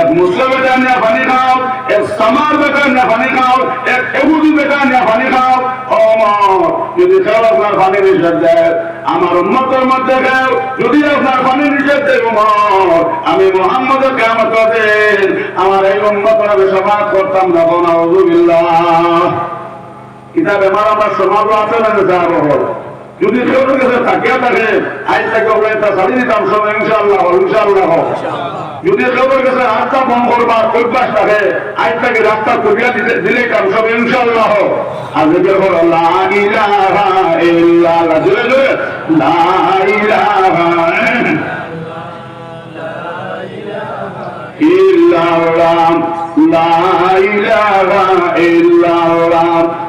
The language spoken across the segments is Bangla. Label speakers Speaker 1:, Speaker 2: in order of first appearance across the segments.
Speaker 1: এক মুসলিম বেটা নিয়ে পানি খাও, এক সামার বেটা নিয়ে পানি খাও, এক এহুদি বেটা নিয়ে পানি খাও। যদি কেউ আপনার পানি নিষেধ দেয়, আমার উন্মতের মধ্যে কেউ যদি আপনার পানি নিষেধ উমর আমি মোহাম্মদ কেমত দিন আমার এই উন্মত আমি সমাজ করতাম না বোনাউজুবিল্লাহ এটা বেমার আমার সমাজ আছে না যাব যদি কেউ কাছে থাকিয়া থাকে থেকে ওগুলো এটা ছাড়ি দিতাম সব ইনশাল্লাহ ইনশাল্লাহ যদি কেউ কাছে রাস্তা বন্ধ করবার অভ্যাস থাকে আজ থেকে রাস্তা করিয়া দিতে দিলে কাম সব ইনশাল্লাহ আর যদি জোরে জোরে লা ইলাহা ইল্লাল্লাহ।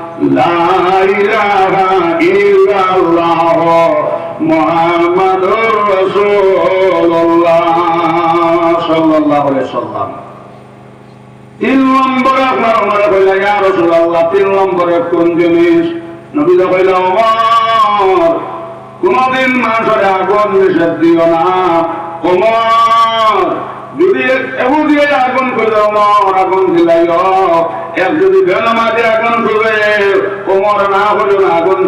Speaker 1: তিন নম্বরে আপনার মনে কইলা ইয়া রাসূলুল্লাহ তিন নম্বরে কোন জিনিস নবী তো কইলা ওমর কোনদিন মানুষের আগুন নিষেধ দিও না ওমর যদি এমন দিয়ে আগুন করে ওমর আগুন দিলাইও এক যদি বেলমাতে আগুন করবে কোমর না করিও না আগুন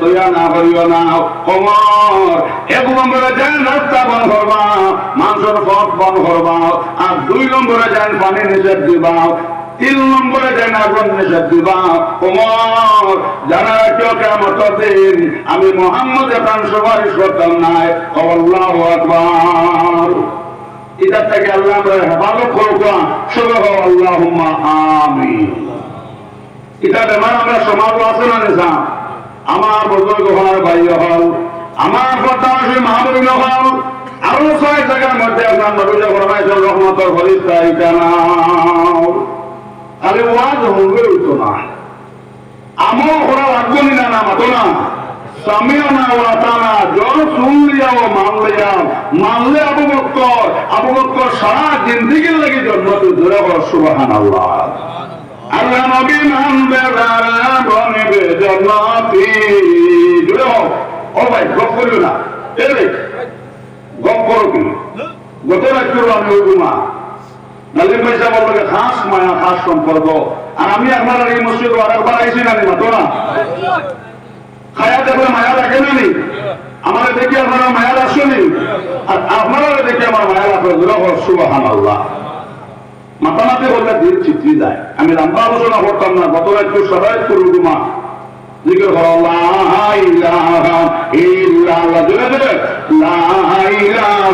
Speaker 1: তৈয়া না না। কোমর, এক নম্বরে যান, রাস্তা বন্ধ করবা মানুষের পথ বন্ধ করবা, আর দুই নম্বরে যান, পানি নিষেধ দিবা। তিন নম্বরে যান, আগুন নিষেধ দিবা। কোমর, যারা কেউ কেমন দিন আমি মোহাম্মদ এখন সুপারিশ করতাম নাই আল্লাহ আকবার। এটা থেকে আল্লাহ আমরা হেফাজত করুক শুভ আল্লাহ আমি এটা বেমার আমরা সমাজ আছে না নিজাম আমার বুজুর্গ হল, ভাই হল, আমার কথা আছে মাহবুব হল, আরও ছয় জায়গার মধ্যে আপনার নবী ফরমাইছেন রহমতর ফরিস্তা এটা নাও খালি ওয়াজ হঙ্গে হইতো না। আমল করা লাগবে না না, মাতো না। সামিয়ানা ওয়াতানা জল শুনলিয়া ও মানলিয়া মানলে আবু বক্কর আবু বক্কর সারা জিন্দিগির লাগি জন্ম ধরে বড় সুবাহান আল্লাহ আল্লাহ নবী মানবে আমি আপনার এই মসজিদ আরেকবার আইসি নি মাতো না খায়া দেখলে মায়া রাখে না নি? আমার দেখি আপনারা মায়া রাখছেনি আর আপনারা দেখি আমার মায়া রাখবেন সুবাহান আল্লাহ মাতামাতে বললে দিন চিত্রি যায়। আমি লম্বা আলোচনা করতাম না, গত রাজ্য সবাই করুক মা জিজ্ঞেস করো, লা ইলাহা ইল্লাল্লাহ, জোরে জোরে। লা ইলাহা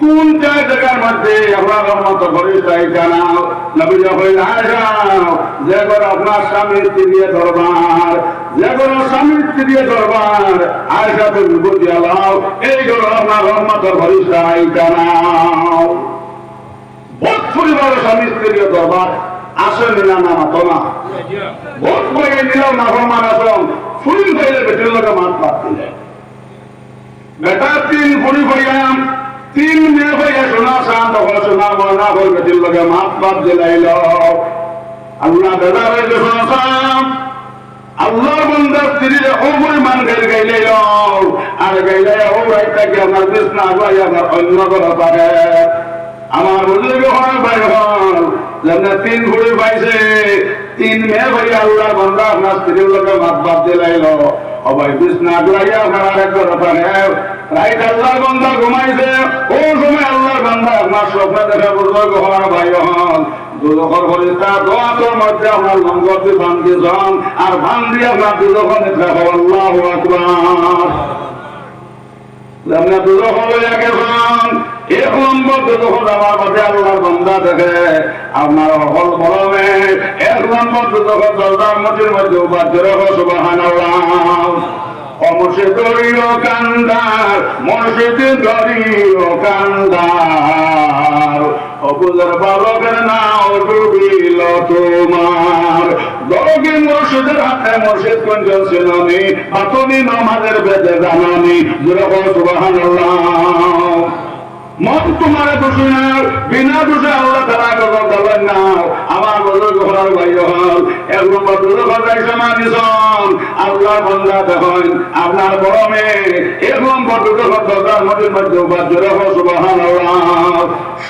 Speaker 1: কোন চার জায়গার মধ্যে আপনার রহমত ফরিস্তাই জানাও? নবীজা হইলা আয়সা যে করে আপনার স্বামী স্ত্রী দরবার, যে করে স্বামী স্ত্রী দরবার। আয়সা তো বিভূতি আলাও এই করে আপনার রহমত ফরিস্তাই জানাও। বহুত পরিবার স্বামী স্ত্রী দরবার। আসেন না না মাতো না। বহুত বইয়ে নিলাম না ফরমান আসম ফুল হইলে বেটির লোকে মাত দিলে বেটা তিন ফুড়ি হইয়াম তিন মেয়ে হইয়া শোনা সান তখন শোনা মনা হল বেটির লগে মাত পাত দিলাইল। আল্লাহ বেলা রইল শোনা সাম আল্লাহ বন্দার স্ত্রী ও পরিমাণ গাইল গাইলে আর গাইলে ও রাইটাকে আমার কৃষ্ণ আমার অন্য করা পারে। আমার বুঝলে হয় ভাই হল। যেমন তিন ঘুড়ি পাইছে, তিন মেয়ে ভাই আল্লাহ বন্দা আপনার স্ত্রীর লোকে মাত বাদ দিলাইল। অবাই কৃষ্ণ আগুয়াই আমার আরেক করা পারে। রাইট আল্লাহর বান্দা ঘুমাইছে। ও সময় আল্লাহর বান্দা আপনার স্বপ্নে দেখে বুজুর্গ হওয়ার ভাই হন। দুদখর ফরিস্তা দোয়া তোর মধ্যে আপনার লঙ্গরটি বান্ধি যান, আর বান্ধি আপনার দুদখর নিদ্রা হও আল্লাহ আকবার। আপনার দুদখর হইয়া গেছেন এক নম্বর দুদখর আমার মধ্যে আল্লাহর বান্দা দেখে আপনার অকল বলমে এক নম্বর দরজার মতির মধ্যে উপাধ্য সুবাহান আল্লাহ অমসে দরিও কান্দার মসজিদ দরিও কান্দার। অবুজার বালকের নাও ডুবিল তোমার। দরগে মসজিদের হাতে মসজিদ ছিল আমি। বাতনি নামাজের বেদে জানানি যেরকম সুবাহান মন তোমার দোষী বিনা দোষে আল্লাহ তারা কথা দেবেন না। আমার বদল ঘোরার ভাই হল, এক নম্বর আল্লাহ বন্ধা দেখেন, আপনার বড় মেয়ে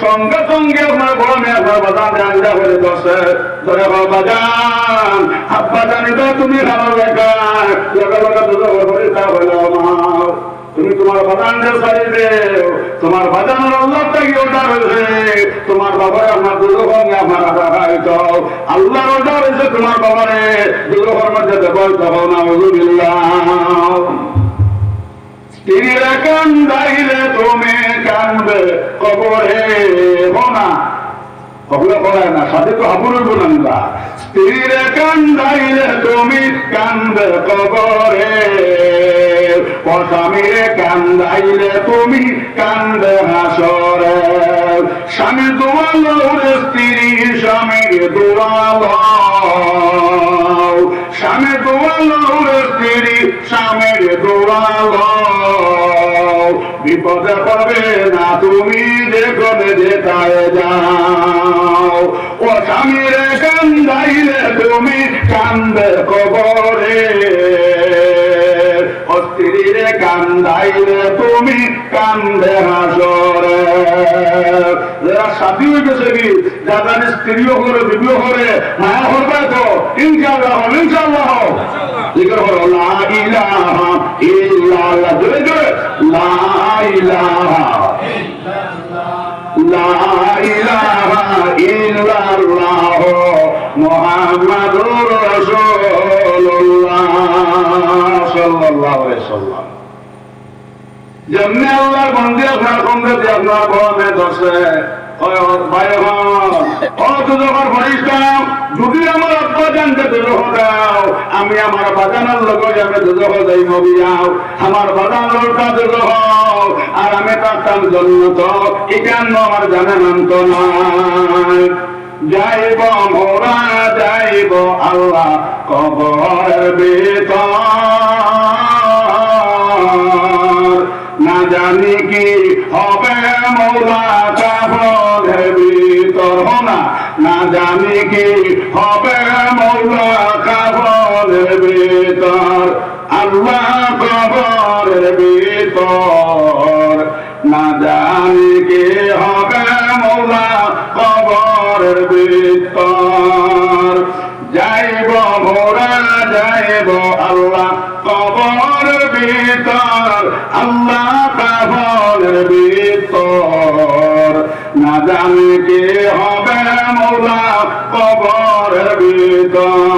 Speaker 1: সঙ্গে সঙ্গে আপনার বড় মেয়ে আপনার বাদান আঞ্জা করে দশে ধরে বাজান জানি তুমি খাবার দেখা লগে তা তুমি তোমার বাদানকে সারি তোমার বাজানোর আল্লাহ থেকে অর্ডার হয়েছে তোমার বাবার আপনার দুর্গঙ্গে আপনার আদা খাইত আল্লাহর অর্ডার হয়েছে তোমার বাবারে। দুর্গর মধ্যে দেবো তখন নাউজুবিল্লাহ। স্ত্রীরা কান্দাইলে তুমি কানবে, কবরে হোনা কবলে পড়ায় না, সাথে তো হাবুর গুণান্দা স্ত্রীরে কান্দাইলে তুমি কান্দে কবরে ও স্বামীরে কান্দাইলে তুমি কান্দে হাসরে। স্বামী দোয়ালো স্ত্রী, স্বামীর দোয়ালো। স্বামী দোয়ালো স্ত্রী, স্বামীর দোয়ালো। বিপদে পাবে না তুমি, যেখানে যেটায় যাও। ও স্বামীরে কান্দাইলে তুমি কান্দে কবরে। স্ত্রীরে কান্দাইলে তুমি কান্দে হাসরে যারা সাথী হইতেছে কি যারা স্ত্রীও করে বিবিও করে মায়া করবে তো, ইনশাআল্লাহ ইনশাআল্লাহ। জিকির করো যদি আমার আব্বা জানতে দুজহ দাও আমি আমার বাগানের লোক আমি দুজহ যাই, নবী যাও। আমার বাগান লোকটা দুজহ আর আমি তার জন্য তো একান্ন আমার জানে নান্ত নয় যাইব মোরা যাইব, আল্লাহ কবর বেতর না জানি কি হবে ভিতর না? না জানি কি হবে মৌলা কাবরের ভিতর, আল্লাহ কবরের ভিতর। না জানি কি হবে ভিতর আল্লাহ কবর ভেতর। না জানি কে হবে মোলা কবর ভিতর।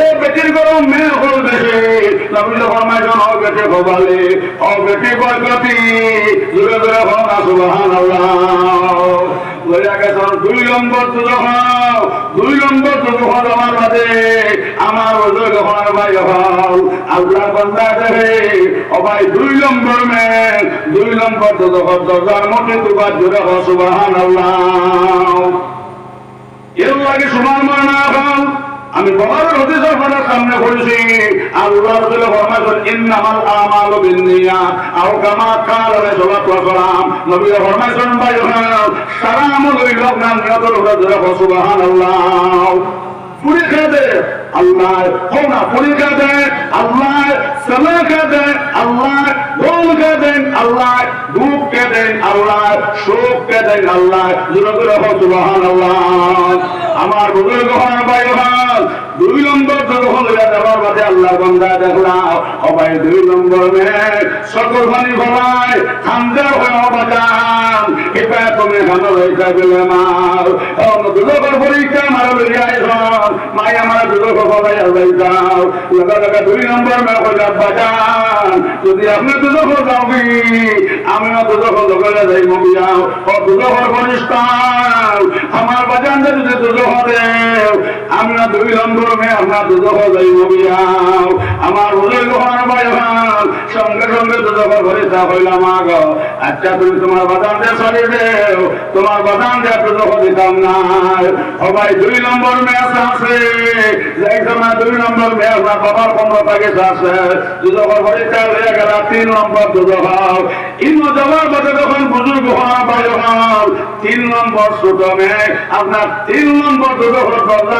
Speaker 1: বেটির গরম মেয়ে হল বেশি নবী যখন মেসেল ও বেটে ভোগালে ও বেটি বরকতি জুড়ে জুড়ে হন সুবহান আল্লাহ লইয়া গেছেন দুই নম্বর দুজহ দুই নম্বর দুজহ আমার বাদে আমার ওজোর হওয়ার ভাই হল আল্লাহ বান্দা দেবে ও ভাই দুই নম্বর মে দুই নম্বর দুজহ দরজার মধ্যে দুবার জুড়ে হো আল্লাহ এর লাগে সমান মনে হল আমি বলার অধিকার ফাটার সামনে বলছি আল্লাহ রসুল ফরমাইছেন ইন্নামাল আমালু বিন্নিয়াত আও কামা কাল রাসূলুল্লাহ সাল্লাম নবী ফরমাইছেন ভাই সারা আমল হইল আপনার ধরে সুবহানাল্লাহ। আল্লাহ হোনা পরীক্ষা দেন আল্লাহ সালাকা দেন আল্লাহ গোলকে দেন আল্লাহ দুঃখকে দেন আল্লাহ শোককে দেন আল্লাহ দুরগ্রহ রহ আল্লাহ আমার বুজুর্গ হন ভাই দুই নম্বর যখন দেওয়ার বাদে আল্লাহ বন্ধা দেখলাম। অবাই দুই নম্বর সকল পানি ফলায় খান্দা হয়ে অবাদান। এটা তুমি খানো রইতা দিলে মার দুদকর পরীক্ষা মারা লইয়া এখন মাই আমার ফলাই আল্লাহ যাও। দুই নম্বর মে কইলা বাজান। যদি আপনি দুদক যাবি আমিও দুদক লগলে যাই মবিয়াও ও দুদকর পরিষ্কার আমার বাজান যদি দুদক দেও আমরা দুই নম্বর মে আমরা দুদক যাই মবিয়াও আমার গোহার ভাই ভাই সঙ্গে সঙ্গে দুদক ঘরে তা হইলাম আগ আচ্ছা তুমি তোমার দিয়ে সরি দেও। তোমার দুদক দিতাম না। দুই নম্বর আছে। যাই সময় দুই নম্বর না পনেরো আছে। ঘরে চাল হয়ে গেল, তিন নম্বর দুদক ইনো যাওয়ার পথে যখন বুজুর্গ হওয়া ভাই হল, তিন নম্বর ছোট মেয়ে আপনার তিন নম্বর দুদক আল্লাহ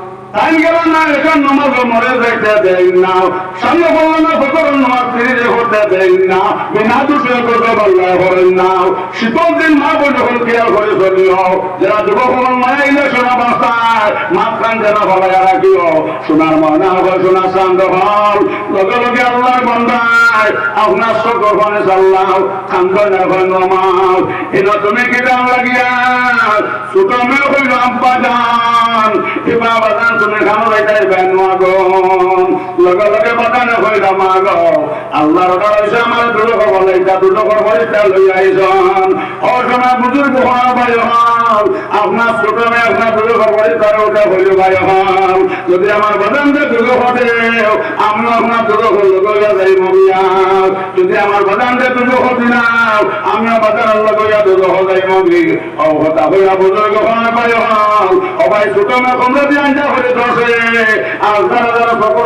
Speaker 1: তাই গেল এখন নমাজ মরে যাইতে দেয় না। সামনে বলল না ফকর ফিরে করতে দেয় না। বিনা দোষে করতে পারলে করেন না। শীতল দিন মা বই যখন করে যারা ভালাই রাখিও। সোনার সোনা চান্দ হল লগে লগে আল্লাহর বন্দায়, আপনার সকল চাল্লাও এনে তুমি লাগিয়া? হইল বাদান তুমি খানো লাইতাই বেন মাগন লগে লগে আমার দুটো দুটো যদি আমার বাদান যে দুটো ঘটে আমি আপনার দুটো যাই মবিয়া। যদি আমার বাদান যে দুটো ঘটি না আমিও বাদান গইয়া দুটো হজাই মবি। ও হইয়া বুজুর্গ ভাই ছোট মেয়ে কমরা দিয়ে হয়ে ধসে আর যারা সকল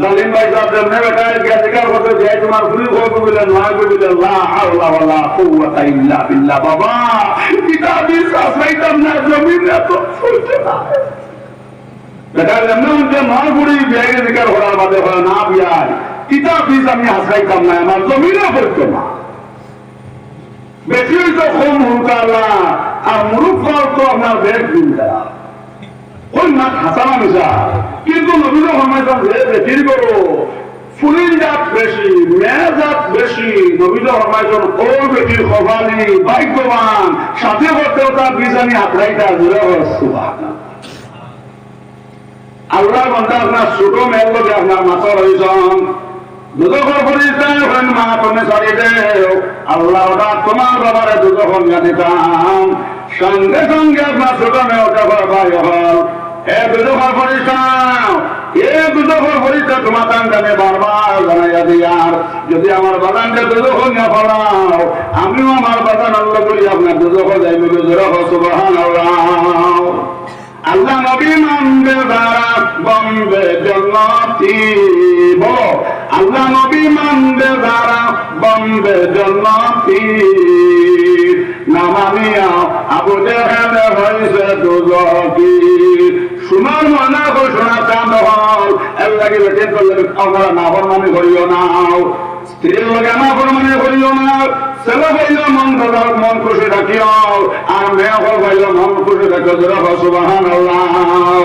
Speaker 1: ডালিম ভাই সাহেব যেমন বেটা গেছিকার করতে যে তোমার ফুলি খবর বললেন নয় বললেন লা হাওলা ওয়ালা কুওয়াতা ইল্লা বিল্লাহ। বাবা, কিতাবি আশ্রাইতাম না, জমিন এত চলছে না। বেটা যেমন যে নয় বুড়ি বিয়ে দিকার হওয়ার বাদে হয় না বিয়ার কিতাব বীজ আমি আশ্রাইতাম না, আমার জমিনে পড়তো না। বেশি তো কম হুকালা আর মুরুখ তো আপনার বেগ দিনটা ওই না হাসানা মিশা। কিন্তু নবীন ফরমাইছেন যে বেটির করো ফুলির জাত বেশি মেয়ে জাত বেশি, নবীন ফরমাইছেন ও বেটির খবানি ভাগ্যবান। সাথে করতেও তার বিজানি জুড়ে সুবহানাল্লাহ। আল্লাহ বন্ধা আপনার ছোট মেয়ের লোকে আপনার মাথা রয়েছেন মা তুমি সরি দেও। আল্লাহ ওটা তোমার বাবারে দুদকর জানিতাম। ভাই হল এ দুদকর পরিচয় এ দুদকর পরিচয় তোমার কান্দানে বারবার জানাইয়া দিয়ার যদি আমার বাগানটা দুদকর না ফলাও, আমিও আমার বাগান আল্লাহ করি আপনার দুদকর যাইবে বম্বে জন্নতি। বলো, আল্লাহ নবী মানবে যারা বম্বে জন্নতি। নামানিয়া আবু জেহেলে হয়েছে দুজকি সুনার মানা ঘোষণা চান্দ হল এর লাগে বেটে করলে আমরা না মানে করিও নাও স্ত্রীর লগে না মানে করিও না। ছেলে হইল মন দাদার মন খুশি রাখিও আর মেয়ে হল হইল মন খুশি রাখিও সুবাহান আল্লাহ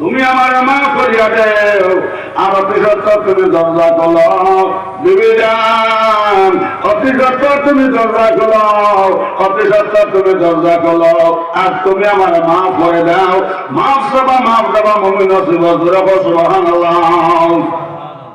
Speaker 1: তুমি আমার মা করিয়া দেও। আমার পিছত তুমি দরজা খোলো। বিবিধান অতি সত্য তুমি দরজা কল অতি সত্য তুমি দরজা কল আর তুমি আমার মা করে দাও। মাফ সবা মাফ দেবা মমিন নসিব সুরভ সুবহানাল্লাহ।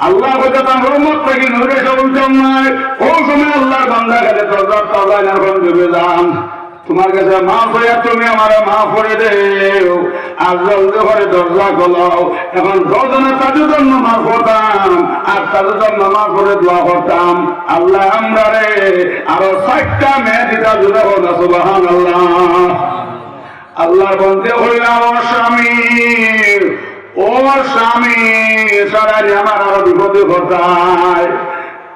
Speaker 1: কথা তার রহমত থেকে নরে সবল জন্মায় ও সময় আল্লাহ বান্দা গেলে দরজার তাল্লাহ এখন দেবে যান তোমার কাছে মা করে তুমি আমার মা করে দেও। আর জলদি করে দরজা খোলাও। এখন রোজনে তাদের জন্য মা করতাম, আর তাদের জন্য মা করে দোয়া করতাম। আল্লাহ আমরা রে, আরও চারটা মেয়ে দিতা জুড়ে হোক সুবাহান আল্লাহ আল্লাহ বলতে হইল আমার স্বামী। ও স্বামী সারাই আমার আরও বিপদে ঘটায়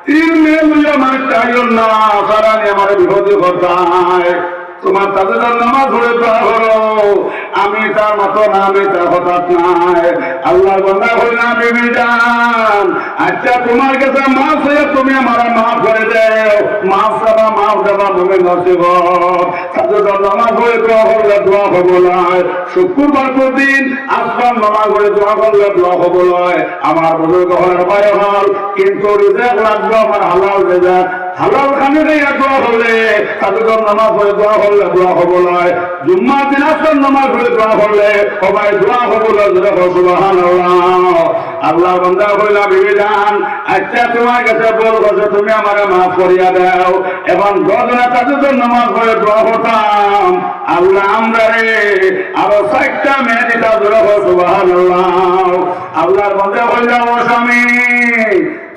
Speaker 1: তিন মেয়ে লইয়া আমার চাইল না সারাই আমার বিপদে ঘটায় তোমার তাদের নামাজ ধরে দোয়া করো। আমি তার মতো না, আমি তার হঠাৎ নাই। আল্লাহ বন্ধা হই না, বিবি যান আচ্ছা তোমার কাছে মাফ হয়ে তুমি আমার মাফ করে দেও। মাফ দেবা মাফ দেবা তুমি নসিব। তাদের নামাজ হয়ে দোয়া করলে দোয়া হব নয় শুক্রবার দিন আসবার নামাজ হয়ে দোয়া করলে দোয়া হব নয় আমার বুজুর্গ হওয়ার ভয় হল কিন্তু রিজেক লাগবে আমার হালাল রেজাক হালাল খানে দিয়ে হলে তাদের নামাজ হয়ে দোয়া করলে দোয়া হব নয়। জুম্মা দিন আসর নামাজ হয়ে দোয়া করলে, সবাই দোয়া হব সুবাহান আল্লাহ বন্ধা হইলা বিবিধান আচ্ছা তোমার কাছে বলব যে তুমি আমার মাফ করিয়া দাও। এবং গজনা তাদের নামাজ হয়ে দোয়া হতাম আল্লাহ আমরা রে, আরও চারটা মেয়ে দিতা সুবাহান আল্লাহ বন্ধা হইলা ও স্বামী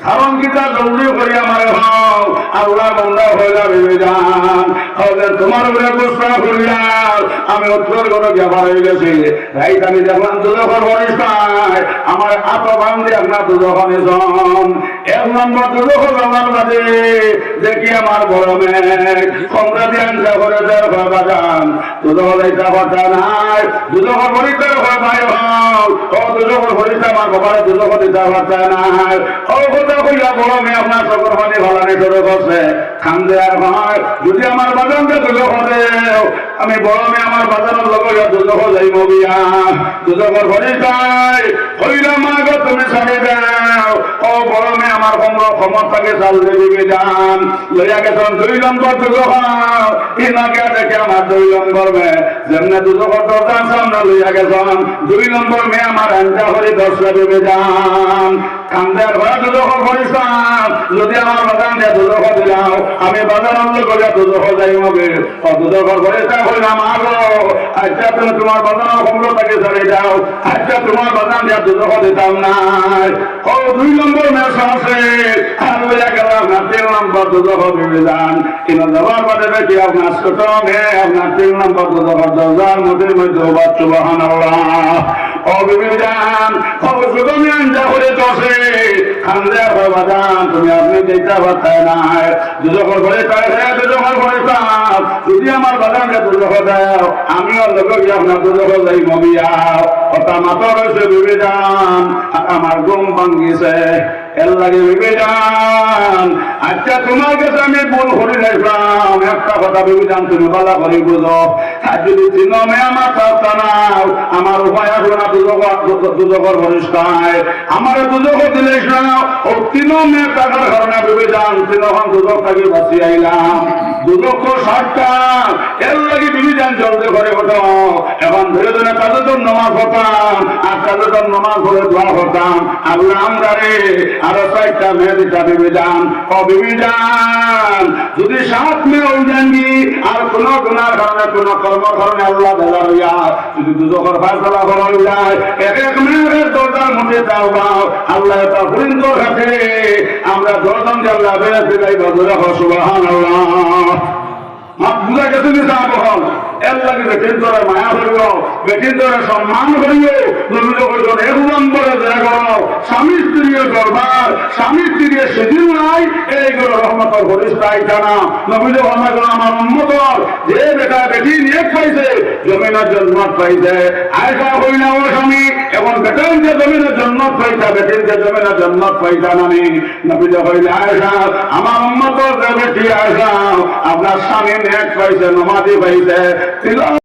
Speaker 1: কারণ কিতা জলদি করি আমার হও আল্লাহ বন্ধা হইলা ভেবে যান হলে তোমার উপরে গুসা করিলাম আমি উত্তর করে ব্যাপার হয়ে গেছি। রাইত আমি দেখলাম দুজখন বরিষ্ঠায়, আমার আত বান্ধে আপনার দুজখন এজন। এক নম্বর দুজখন আমার বাদে দেখি আমার বড় মেয়ে কমরা দিয়ে আনতে করে দেয় বাগান দুজখন এইটা কথা নাই দুজখন বরিষ্ঠা হয় ভাই হও ও দুজখন বরিষ্ঠা আমার বাবার ও কথা কইয়া বড় মেয়ে আপনার সকল মানে খান দেয়ার ভাই, যদি আমার বাজানকে দুজো করে আমি বড় মেয়ে আমার বাজানের লোক দুজো যাইব বিয়া দুজকর ভরি যাই হইলা মা গো তুমি ছাড়ি দাও ও মেয়ে আমার ক্ষমতাকে চাল যান। লইয়া গেছেন দুই নম্বর দেখে আমার দুই যেমনে দুজো দরজার সামনে লইয়া গেছেন। দুই নম্বর মেয়ে আমার আঞ্জা হরি দশটা দিবি, যান। আমি বাজার অন্ধ করে দুজো যাই হবে ও দুজো করিসা হইলাম আগো আচ্ছা তুমি তোমার বাজার কমলো তাকে চলে যাও আচ্ছা তোমার বাগান দিয়ে দুজো দিতাম না। ও, দুই নম্বর মেয়ে আছে আমি গেল আপনার তিন নম্বর দুদক বিবিধান। কিন্তু দেওয়ার পরে দেখি আপনার ছোট মেয়ে আপনার তিন নম্বর দুদক দরজার মধ্যে মধ্যে বাচ্চু বাহান ও, বিবিধান অবশ্য তুমি আঞ্জা করে চষে খান্দে বাদান তুমি আপনি যেটা বার্তায় না দুদকর ঘরে তাই দুদকর ঘরে তাপ যদি আমার বাগানকে দুদক দাও, আমিও লোক আপনার দুদক যাই মবিয়াও কথা মাতর হয়েছে বিবিধান আমার ঘুম ভাঙ্গিছে। এর লাগে বিবেচান আচ্ছা তোমার কাছে আমি ভুল করে দেখলাম। একটা কথা বিবেচান তুমি, বলা করে বুঝো। আর যদি তিনমে আমার সত্তা নাও, আমার উপায় আসবে না দুজকর পরিষ্কার আমার দুজক দিলে ও তিনমে টাকার কারণে বিবেচান তিনখন দুজক থাকি বাঁচি আইলাম। দুজক ষাটটা এর লাগে বিবেচান চলতে করে ওঠো। এখন ধীরে ধীরে তাদের জন্য নমাজ হতাম আর তাদের জন্য নমাজ করে দোয়া হতাম আল্লাহ আমরা রে আরও কয়েকটা মেয়ে দিটা বিবিধান অবিবিধান যদি সাত মেয়ে জানি আর কোন গুণার কারণে, কোন কর্ম কারণে আল্লাহ দাদা হইয়া যদি দুজকর ফায়সলা করা যায়, এক এক মেয়ের দরজার মধ্যে যাও বাও আল্লাহ এটা পরিন্ত রাখে আমরা দর্শন যে আল্লাহ বেড়াতে যাই বদলা সুবাহান আল্লাহ বুঝা গেছে নি সাহাবহল এর লাগে বেটিন মায়া করিব বেটিন তোরা সম্মান করিব নবীন এক নম্বরে দেখো স্বামী স্ত্রীর স্বামী স্ত্রীর সেদিন নাই এইগুলো যে বেটা বেটি নিয়ে পাইছে জমিনের জন্ম পাইছে। আয়সা হই না ও স্বামী এবং বেটার যে জমিনের জন্ম পাইতা বেটির যে জমিনের জন্ম পাইতা নানি। নবীন হইলে আয়সা আমার উন্মতর যে বেটি আয়সা আপনার স্বামী নেক পাইছে, নমাজি পাইছে তিল